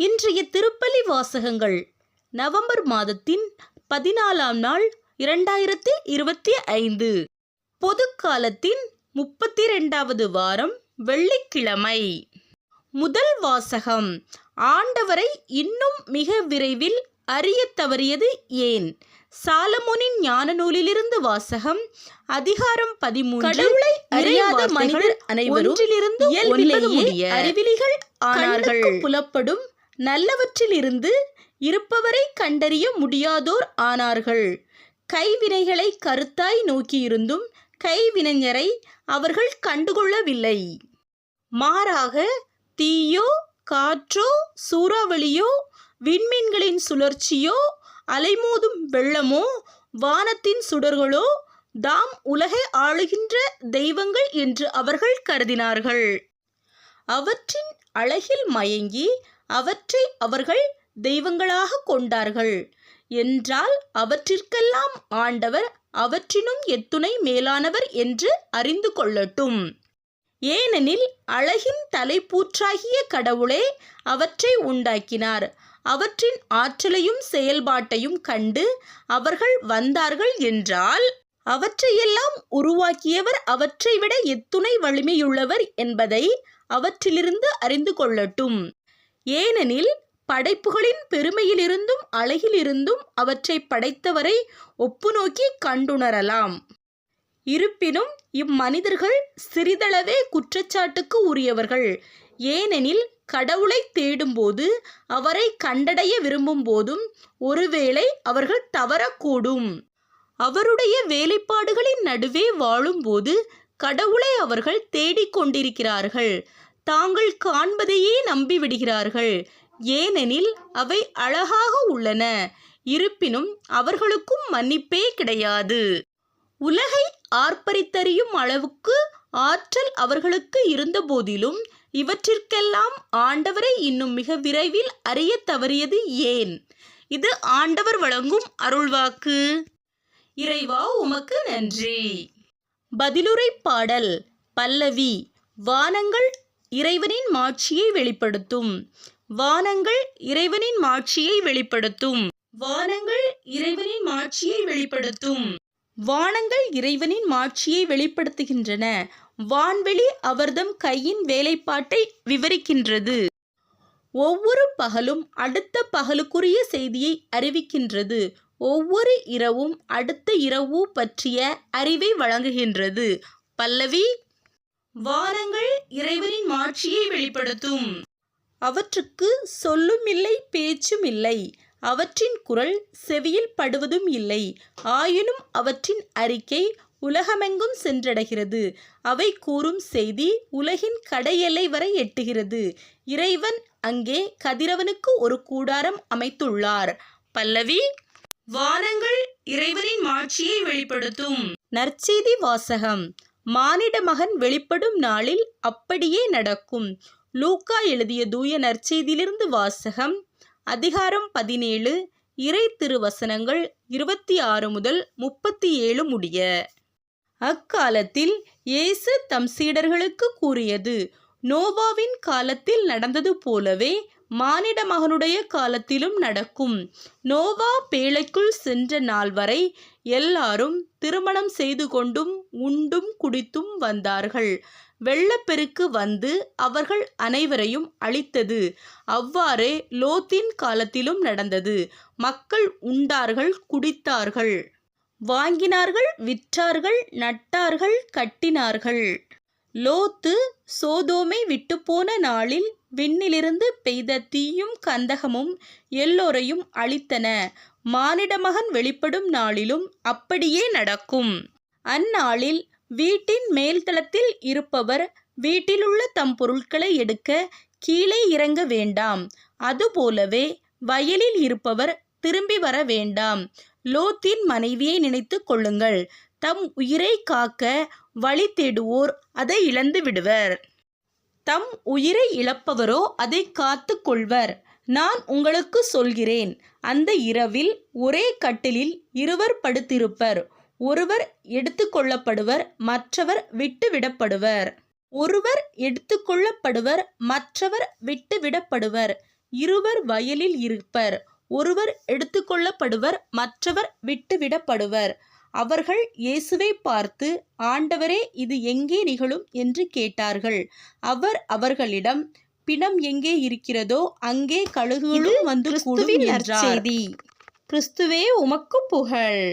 இன்றைய திருப்பலி வாசகங்கள். நவம்பர் மாதத்தின் பதினாலாம் நாள் இரண்டாயிரத்தி இருபத்தி ஐந்து. பொதுக்காலத்தின் முப்பத்தி ரெண்டாவது வாரம் வெள்ளிக்கிழமை. முதல் வாசகம் ஆண்டவரை இன்னும் மிக விரைவில் அறியத் தவறியது ஏன்? சாலமோனின் ஞான நூலிலிருந்து வாசகம் அதிகாரம் பதிமூன்று. கடவுளை அறியாத மனிதர் அனைவரும் அறிவிலிகள் ஆனார்கள். புலப்படும் நல்லவற்றிலிருந்து இருப்பவரை கண்டறிய முடியாதோர் ஆனார்கள். கைவினைகளை கருத்தாய் நோக்கியிருந்தும் கைவினைஞரை அவர்கள் கண்டுகொள்ளவில்லை. மாறாக தீயோ காற்றோ சூறாவளியோ விண்மீன்களின் சுழற்சியோ அலைமோதும் வெள்ளமோ வானத்தின் சுடர்களோ தாம் உலகை ஆளுகின்ற தெய்வங்கள் என்று அவர்கள் கருதினார்கள். அவற்றின் அழகில் மயங்கி அவற்றை அவர்கள் தெய்வங்களாக கொண்டார்கள். என்றால் அவற்றிற்கெல்லாம் ஆண்டவர் அவற்றினும் எத்துணை மேலானவர் என்று அறிந்து கொள்ளட்டும். ஏனெனில் அழகின் தலைப்பூற்றாகிய கடவுளே அவற்றை உண்டாக்கினார். அவற்றின் ஆற்றலையும் செயல்பாட்டையும் கண்டு அவர்கள் வந்தார்கள் என்றால் அவற்றையெல்லாம் உருவாக்கியவர் அவற்றை விட எத்துணை வலிமையுள்ளவர் என்பதை அவற்றிலிருந்து அறிந்து கொள்ளட்டும். ஏனெனில் படைப்புகளின் பெருமையிலிருந்தும் அழகிலிருந்தும் அவற்றை படைத்தவரை ஒப்புநோக்கி கண்டுணரலாம். இருப்பினும் இம்மனிதர்கள் சிறிதளவே குற்றச்சாட்டுக்கு உரியவர்கள். ஏனெனில் கடவுளை தேடும்போது அவரை கண்டடைய விரும்பும் போதும் ஒருவேளை அவர்கள் தவறக்கூடும். அவருடைய வேலைப்பாடுகளின் நடுவே வாழும்போது கடவுளை அவர்கள் தேடிக்கொண்டிருக்கிறார்கள். தாங்கள் காண்பதையே நம்பிவிடுகிறார்கள். ஏனெனில் அவை அழகாக உள்ளன. இருப்பினும் அவர்களுக்கும் மன்னிப்பே கிடையாது. உலகை ஆர்ப்பரித்தறியும் அளவுக்கு ஆற்றல் அவர்களுக்கு இருந்தபோதிலும் இவற்றிற்கெல்லாம் ஆண்டவரை இன்னும் மிக விரைவில் அறியத் தவறியது ஏன்? இது ஆண்டவர் வழங்கும் அருள்வாக்கு. இறைவா உமக்கு நன்றி. பதிலுரை பாடல் பல்லவி வானங்கள் இறைவனின் மாட்சியை வெளிப்படுத்தும். வானங்கள் இறைவனின் மாட்சியை வெளிப்படுத்தும். வானங்கள் இறைவனின் மாட்சியை வெளிப்படுத்தும். வானங்கள் இறைவனின் மாட்சியை வெளிப்படுத்துகின்றன. வான்வெளி அவர்தம் கையின் வேலைப்பாட்டை விவரிக்கின்றது. ஒவ்வொரு பகலும் அடுத்த பகலுக்குரிய செய்தியை அறிவிக்கின்றது. ஒவ்வொரு இரவும் அடுத்த இரவு பற்றிய அறிவை வழங்குகின்றது. பல்லவி வானங்கள் இறைவனின் மாட்சியை வெளிப்படுத்தும். அவற்றுக்கு சொல்லும் இல்லை பேச்சும் இல்லை அவற்றின் குரல் செவியில் படுவதும் இல்லை. ஆயினும் அவற்றின் அறிக்கை உலகமெங்கும் சென்றடைகிறது. அவை கூறும் செய்தி உலகின் கடையெல்லை வரை எட்டுகிறது. இறைவன் அங்கே கதிரவனுக்கு ஒரு கூடாரம் அமைத்துள்ளார். பல்லவி வானங்கள் இறைவனின் மாட்சியை வெளிப்படுத்தும். நற்செய்தி வாசகம். மானிட மகன் வெளிப்படும் நாளில் அப்படியே நடக்கும். லூக்கா எழுதிய தூய நற்செய்தியிலிருந்து வாசகம். அதிகாரம் பதினேழு. இறை திருவசனங்கள் இருபத்தி ஆறு முதல் முப்பத்தி ஏழு முடிய. அக்காலத்தில் இயேசு தம் சீடர்களுக்கு கூறியது நோவாவின் காலத்தில் நடந்தது போலவே மானிட மகனுடைய காலத்திலும் நடக்கும். நோவா பேழைக்குள் சென்ற நாள் வரை எல்லாரும் திருமணம் செய்து கொண்டும் உண்டும் குடித்தும் வந்தார்கள். வெள்ளப்பெருக்கு வந்து அவர்கள் அனைவரையும் அழித்தது. அவ்வாறே லோத்தின் காலத்திலும் நடந்தது. மக்கள் உண்டார்கள் குடித்தார்கள். வாங்கினார்கள் விற்றார்கள் நட்டார்கள் கட்டினார்கள். லோத்து சோதோமை விட்டுப்போன நாளில் விண்ணிலிருந்து பெய்த தீயும் கந்தகமும் எல்லோரையும் அழித்தன. மானிடமகன் வெளிப்படும் நாளிலும் அப்படியே நடக்கும். அந்நாளில் வீட்டின் மேல்தளத்தில் இருப்பவர் வீட்டிலுள்ள தம் பொருட்களை எடுக்க கீழே இறங்க வேண்டாம். அதுபோலவே வயலில் இருப்பவர் திரும்பி வர வேண்டாம். லோத்தின் மனைவியை நினைத்து கொள்ளுங்கள். தம் உயிரை காக்க வழி தேடுவோர் அதை இழந்து விடுவர். தம் உயிரை இழப்பவரோ அதை காத்து கொள்வர் நான் உங்களுக்கு சொல்கிறேன் அந்த இரவில் ஒரே கட்டிலில் இருவர் படுத்திருப்பர். ஒருவர் எடுத்துக்கொள்ளப்படுவர் மற்றவர் விட்டுவிடப்படுவர். ஒருவர் எடுத்துக்கொள்ளப்படுவர் மற்றவர் விட்டுவிடப்படுவர். இருவர் வயலில் இருப்பர். ஒருவர் எடுத்துக்கொள்ளப்படுவர் மற்றவர் விட்டுவிடப்படுவர். அவர்கள் இயேசுவை பார்த்து ஆண்டவரே இது எங்கே நிகழும்? என்று கேட்டார்கள். அவர் அவர்களிடம் பிணம் எங்கே இருக்கிறதோ அங்கே கழுகுகளும் வந்து கூடும் என்றார். கிறிஸ்துவே உமக்கு புகழ்.